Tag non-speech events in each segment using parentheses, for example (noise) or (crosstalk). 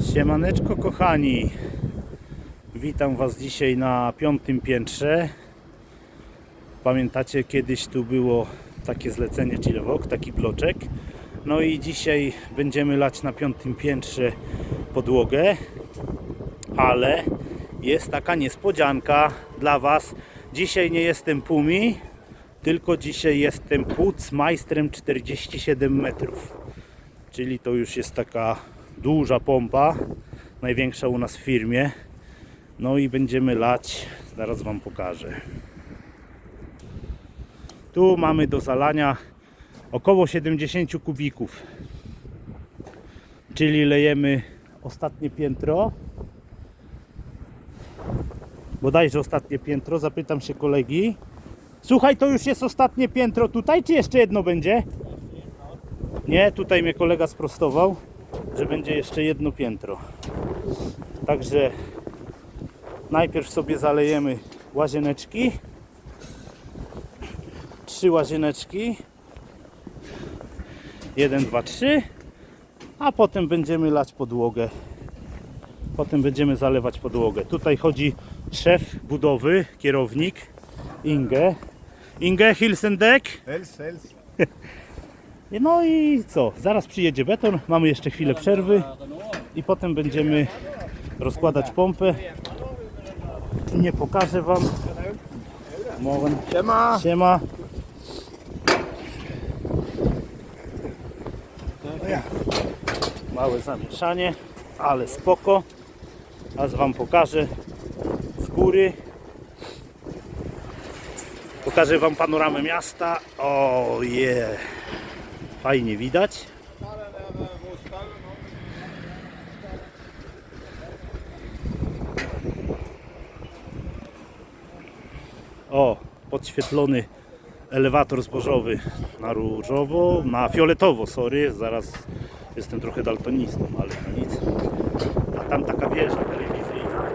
Siemaneczko kochani. Witam Was dzisiaj na piątym piętrze. Pamiętacie kiedyś tu było takie zlecenie Chillewok, taki bloczek? No i dzisiaj będziemy lać na piątym piętrze podłogę Ale jest taka niespodzianka dla Was. Dzisiaj nie jestem Pumi Tylko dzisiaj jestem Putzmeistrem 47 metrów. Czyli to już jest taka duża pompa, największa u nas w firmie. No i będziemy lać, zaraz Wam pokażę. Tu mamy do zalania około 70 kubików. Czyli lejemy ostatnie piętro. Bodajże ostatnie piętro, zapytam się kolegi. Słuchaj, to już jest ostatnie piętro tutaj, czy jeszcze jedno będzie? Nie, tutaj mnie kolega sprostował, że będzie jeszcze jedno piętro. Także najpierw sobie zalejemy łazieneczki. Trzy łazieneczki. Jeden, dwa, trzy. A potem będziemy lać podłogę. Potem będziemy zalewać podłogę. Tutaj chodzi szef budowy, kierownik Inge. Inge Hilsendek. Hels, hels. (laughs) No i co? Zaraz przyjedzie beton, mamy jeszcze chwilę przerwy i potem będziemy rozkładać pompę. Nie pokażę Wam. Moment. Siema. Siema. Małe zamieszanie, ale spoko. Aż Wam pokażę z góry. Pokażę Wam panoramę miasta. O je. Fajnie widać. O, podświetlony elewator zbożowy na różowo, na fioletowo, sorry, zaraz jestem trochę daltonistą, ale to nic. A tam taka wieża telewizyjna,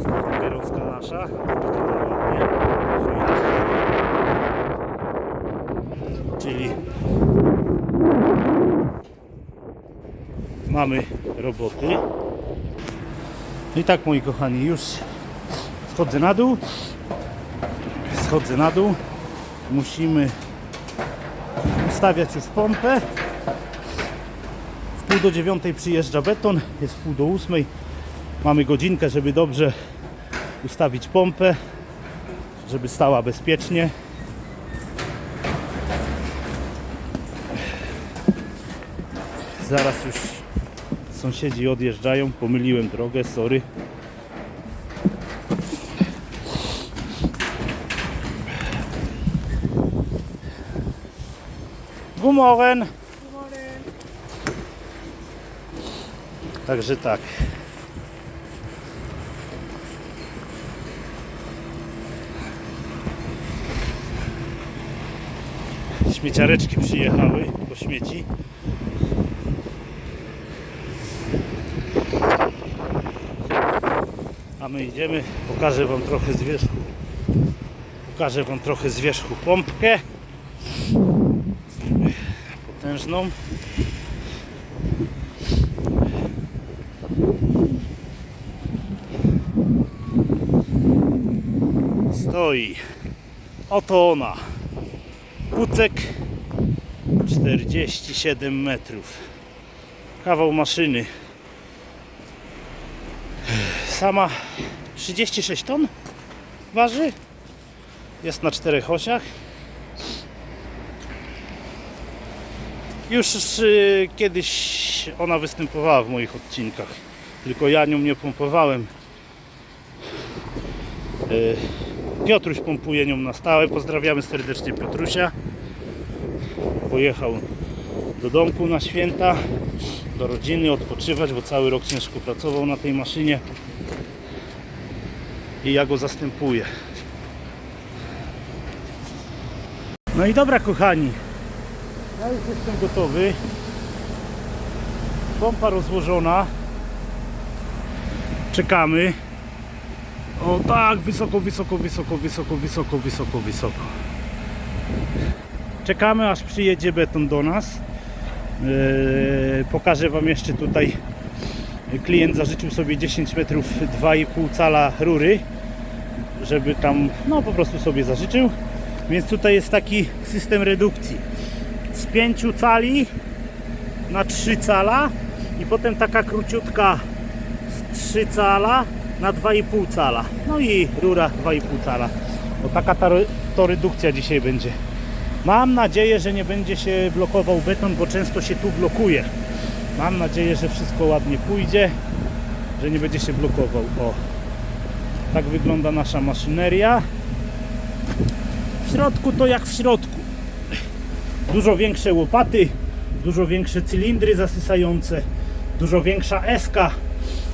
stawkerowska nasza, czyli mamy roboty. No I tak moi kochani, już schodzę na dół schodzę na dół. Musimy ustawiać już pompę. W pół do dziewiątej przyjeżdża beton, jest pół do ósmej. Mamy godzinkę, żeby dobrze ustawić pompę, żeby stała bezpiecznie. Zaraz już sąsiedzi odjeżdżają, pomyliłem drogę, sorry. Morgen. Także tak. Śmieciareczki przyjechały po śmieci. My idziemy, pokażę Wam trochę z wierzchu. Pokażę Wam trochę z wierzchu pompkę potężną. Stoi. Oto ona. Pucek 47 metrów. Kawał maszyny. Sama 36 ton waży. Jest na czterech osiach. Już y, kiedyś ona występowała w moich odcinkach, tylko ja nią nie pompowałem. Y, Piotruś pompuje nią na stałe. Pozdrawiamy serdecznie Piotrusia. Pojechał do domku na święta, do rodziny odpoczywać, bo cały rok ciężko pracował na tej maszynie. I ja go zastępuję. No i dobra kochani, ja już jestem gotowy. Pompa rozłożona. Czekamy. O tak, wysoko, wysoko, wysoko, wysoko, wysoko, wysoko, wysoko. Czekamy aż przyjedzie beton do nas. Eee, pokażę Wam jeszcze tutaj klient zażyczył sobie 10 metrów 2,5 cala rury, żeby tam, no po prostu sobie zażyczył. Więc tutaj jest taki system redukcji. Z 5 cali na 3 cala i potem taka króciutka z 3 cala na 2,5 cala. No i rura 2,5 cala. O taka ta, to redukcja dzisiaj będzie. Mam nadzieję, że nie będzie się blokował beton, bo często się tu blokuje. Mam nadzieję, że wszystko ładnie pójdzie, że nie będzie się blokował. O, tak wygląda nasza maszyneria. W środku to jak w środku. Dużo większe łopaty, dużo większe cylindry zasysające, dużo większa eska.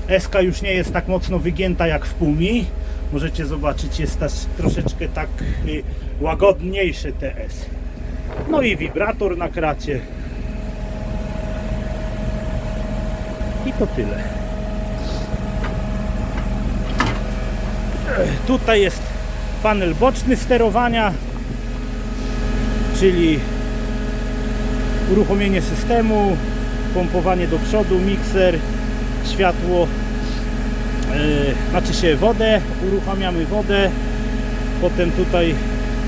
Eska już nie jest tak mocno wygięta jak w Pumi. Możecie zobaczyć, jest też troszeczkę tak y, łagodniejsze TS. No i wibrator na kracie. I to tyle. Ech, Tutaj jest panel boczny sterowania, czyli uruchomienie systemu, pompowanie do przodu, mikser, światło, e, znaczy się wodę, uruchamiamy wodę, potem tutaj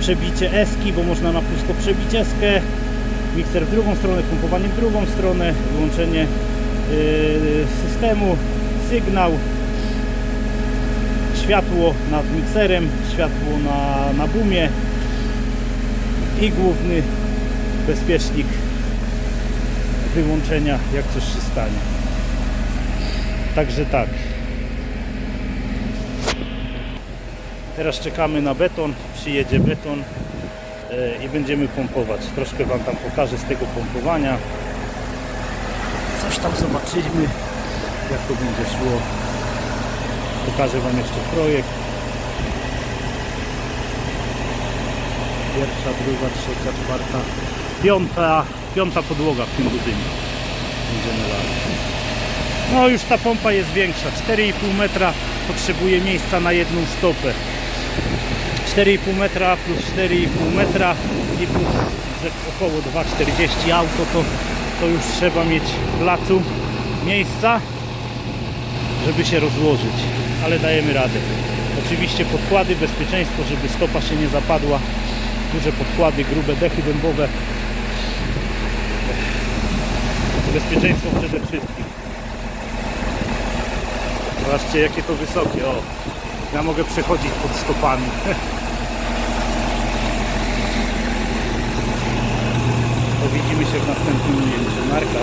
przebicie eski, bo można na pusto przebić eskę, mikser w drugą stronę, pompowanie w drugą stronę, wyłączenie e, systemu, sygnał, światło nad mikserem, światło na, na boomie i główny bezpiecznik wyłączenia, jak coś się stanie. Także tak. Teraz czekamy na beton, przyjedzie beton e, i będziemy pompować. Troszkę Wam tam pokażę z tego pompowania. Coś tam zobaczymy, jak to będzie szło. Pokażę Wam jeszcze projekt. Pierwsza, druga, trzecia, czwarta, piąta, piąta podłoga w tym budynku. Będziemy lać. No już ta pompa jest większa. 4,5 metra potrzebuje miejsca na jedną stopę. 4,5 metra plus 4,5 metra i plus około 2,40 auto to, to już trzeba mieć placu miejsca żeby się rozłożyć, ale dajemy radę. Oczywiście podkłady, bezpieczeństwo, żeby stopa się nie zapadła. Duże podkłady, grube dechy dębowe. Bezpieczeństwo przede wszystkim. Zobaczcie jakie to wysokie. O, ja mogę przechodzić pod stopami. (laughs) widzimy się w następnym ujęciu. Marka.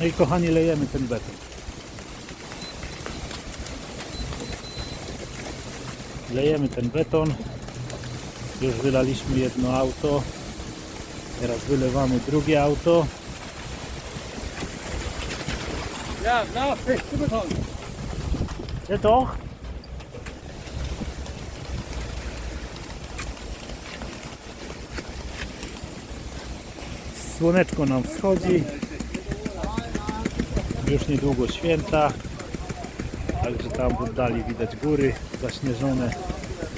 No i kochani lejemy ten beton. Lejemy ten beton. Już wylaliśmy jedno auto. Teraz wylewamy drugie auto. Ja, feste beton. Gdzie to? Słoneczko nam wschodzi. Już niedługo święta. Także tam w oddali widać góry zaśnieżone,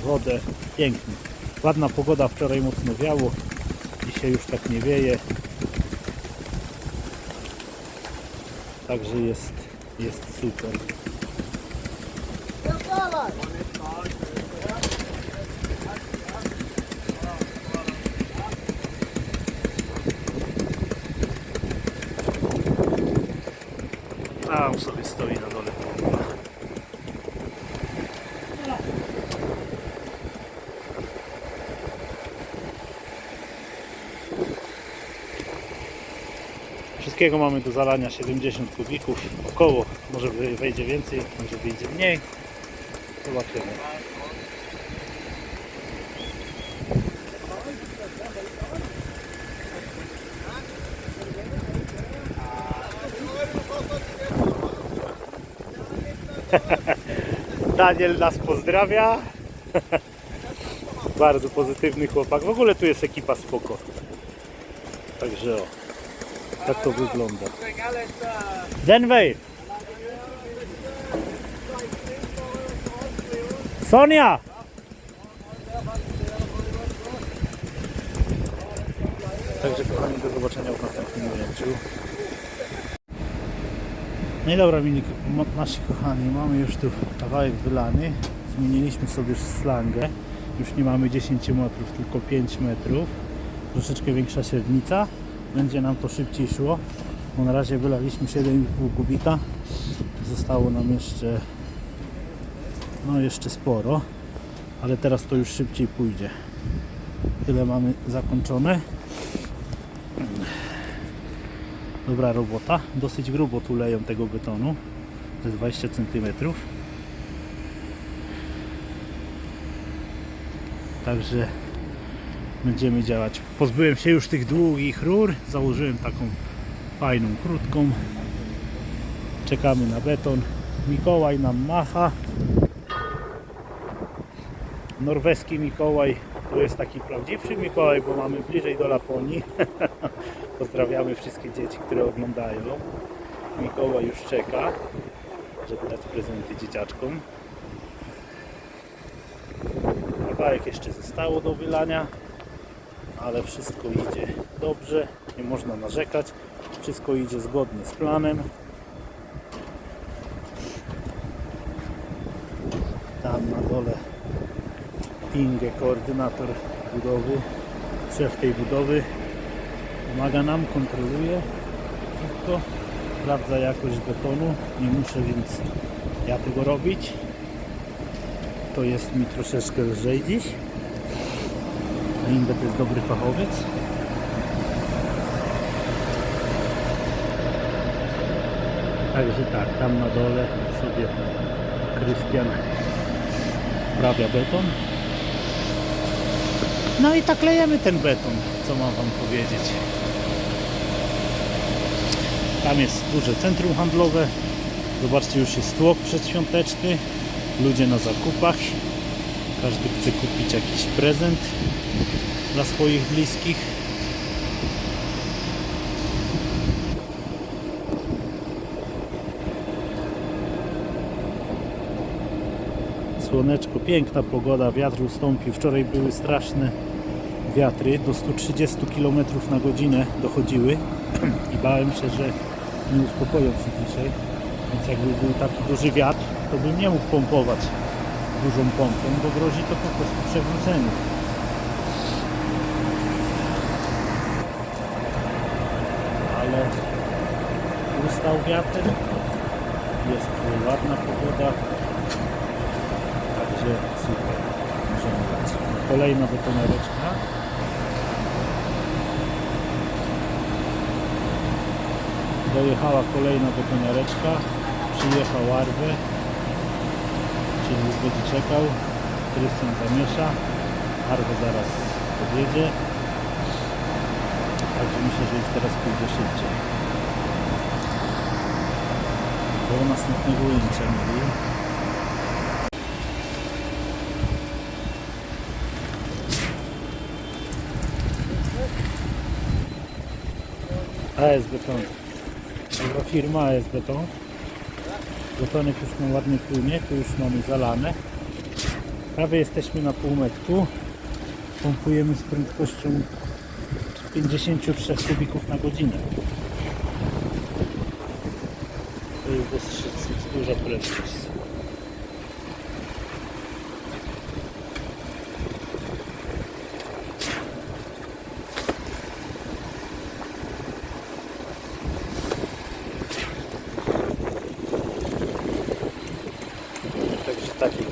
wodę. Pięknie. Ładna pogoda, wczoraj mocno wiało. Dzisiaj już tak nie wieje. Także jest, jest super. Tam sobie stoi na dole. Wszystkiego mamy do zalania 70 kubików, około, może wejdzie więcej, może wyjdzie mniej. Zobaczymy. (laughs) Daniel nas pozdrawia. (laughs) Bardzo pozytywny chłopak. W ogóle tu jest ekipa spoko. Także o. Tak to wygląda. Denver! Sonia! Także kochani, do zobaczenia w następnym ujęciu. No i dobra, mili, mo- nasi kochani, mamy już tu kawałek wylany. Zmieniliśmy sobie slangę. Już nie mamy 10 metrów, tylko 5 metrów. Troszeczkę większa średnica. Będzie nam to szybciej szło. Bo na razie wylaliśmy 7,5 kubika. Zostało nam jeszcze no jeszcze sporo. Ale teraz to już szybciej pójdzie. Tyle mamy zakończone. Dobra robota. Dosyć grubo tu leją tego betonu. Ze 20 cm. Także będziemy działać. Pozbyłem się już tych długich rur. Założyłem taką fajną, krótką. Czekamy na beton. Mikołaj nam macha. Norweski Mikołaj to jest taki prawdziwszy Mikołaj, bo mamy bliżej do Laponii. (laughs) Pozdrawiamy wszystkie dzieci, które oglądają. Mikołaj już czeka, żeby dać prezenty dzieciaczkom. Kawałek jeszcze zostało do wylania, ale wszystko idzie dobrze, nie można narzekać. Wszystko idzie zgodnie z planem. Tam na dole Inge, koordynator budowy, szef tej budowy pomaga nam, kontroluje wszystko, sprawdza jakość betonu, nie muszę więc ja tego robić. To jest mi troszeczkę lżej dziś. Inge to jest dobry fachowiec. Także tak, tam na dole sobie Krystian wprawia beton. No i tak lejemy ten beton, co mam Wam powiedzieć. Tam jest duże centrum handlowe. Zobaczcie, już jest tłok przedświąteczny. Ludzie na zakupach. Każdy chce kupić jakiś prezent dla swoich bliskich. Słoneczko, piękna pogoda, wiatr ustąpił. Wczoraj były straszne wiatry, do 130 km na godzinę dochodziły i bałem się, że nie uspokoją się dzisiaj. Więc jakby był taki duży wiatr, to bym nie mógł pompować dużą pompą, bo grozi to po prostu przewrócenie. Ale wiatr, jest ładna pogoda, Także super. Możemy dać. Kolejna betonereczka. Dojechała kolejna betonereczka. Przyjechał Arwę. Czyli już będzie czekał. Krystian zamiesza. Arwę zaraz podjedzie. Także myślę, że już teraz pójdzie szybciej. Do następnego ujęcia mieli. AS Beton. Dobra firma AS Beton. Betonek już ma ładnie płynie, tu już mamy zalane. Prawie jesteśmy na półmetku. Pompujemy z prędkością 53 kubików na godzinę. To jest dosyć duża prędkość. Także taki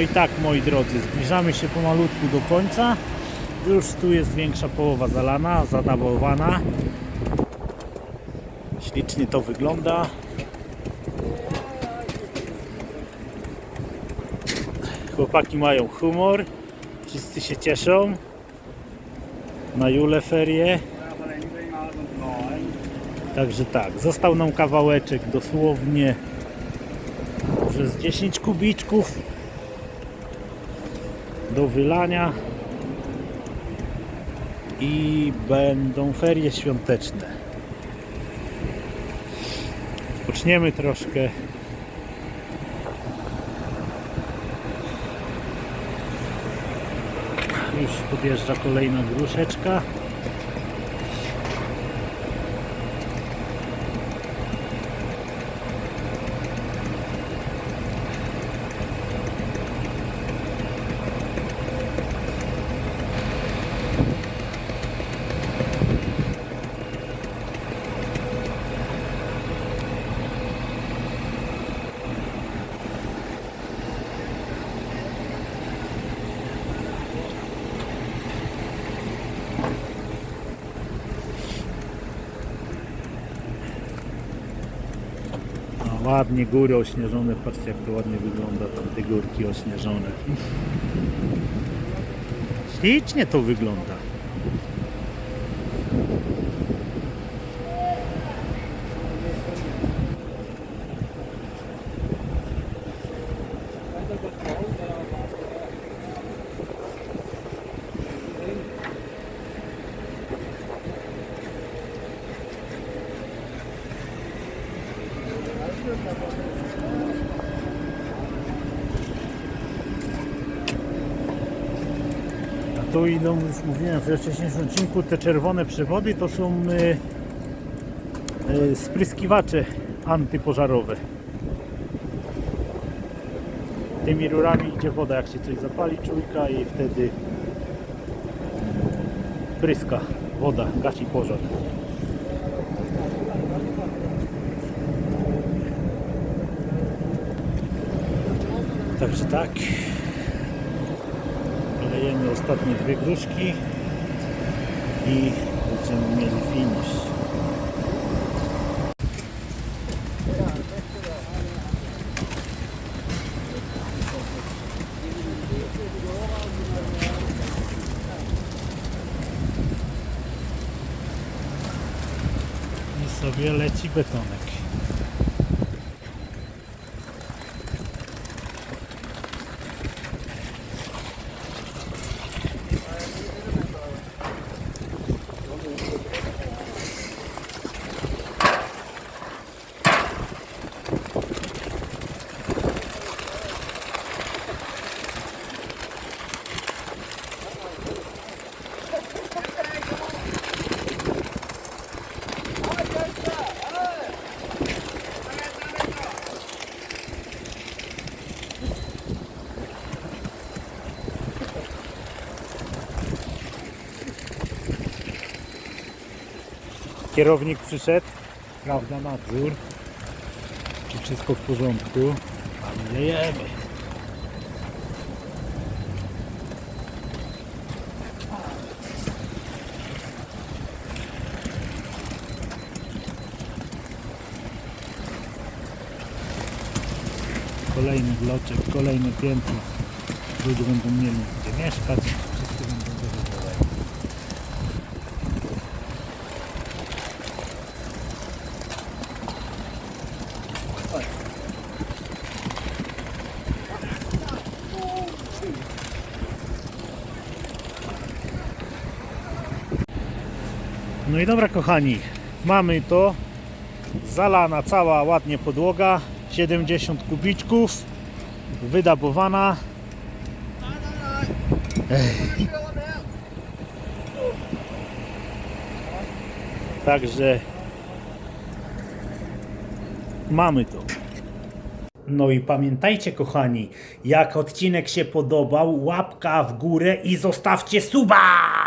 I tak moi drodzy, zbliżamy się pomalutku do końca. Już tu jest większa połowa zalana, zadabowana. Ślicznie to wygląda. Chłopaki mają humor. Wszyscy się cieszą. Na Jule ferie. Także tak, został nam kawałeczek dosłownie Także z 10 kubiczków do wylania i będą ferie świąteczne. Poczniemy troszkę. Już podjeżdża kolejna gruszeczka. Ładnie góry ośnieżone, patrzcie jak to ładnie wygląda, tam te górki ośnieżone. Ślicznie to wygląda. A tu idą, już mówiłem we wcześniejszym odcinku, te czerwone przewody to są y, y, spryskiwacze antypożarowe. Tymi rurami idzie woda, jak się coś zapali czujka i wtedy pryska woda, gasi pożar. Także tak. Lejemy ostatnie dwie gruszki i będziemy mieli finish. I sobie leci betonek. Kierownik przyszedł, sprawdza nadzór, czy wszystko w porządku, lejemy. Kolejny bloczek, kolejne piętro. Ludzie będą mieli gdzie mieszkać, wszyscy będą zadowoleni. No i dobra kochani, mamy to. Zalana cała ładnie podłoga, 70 kubiczków, wydabowana. Także mamy to. No i pamiętajcie kochani, jak odcinek się podobał, łapka w górę i zostawcie suba!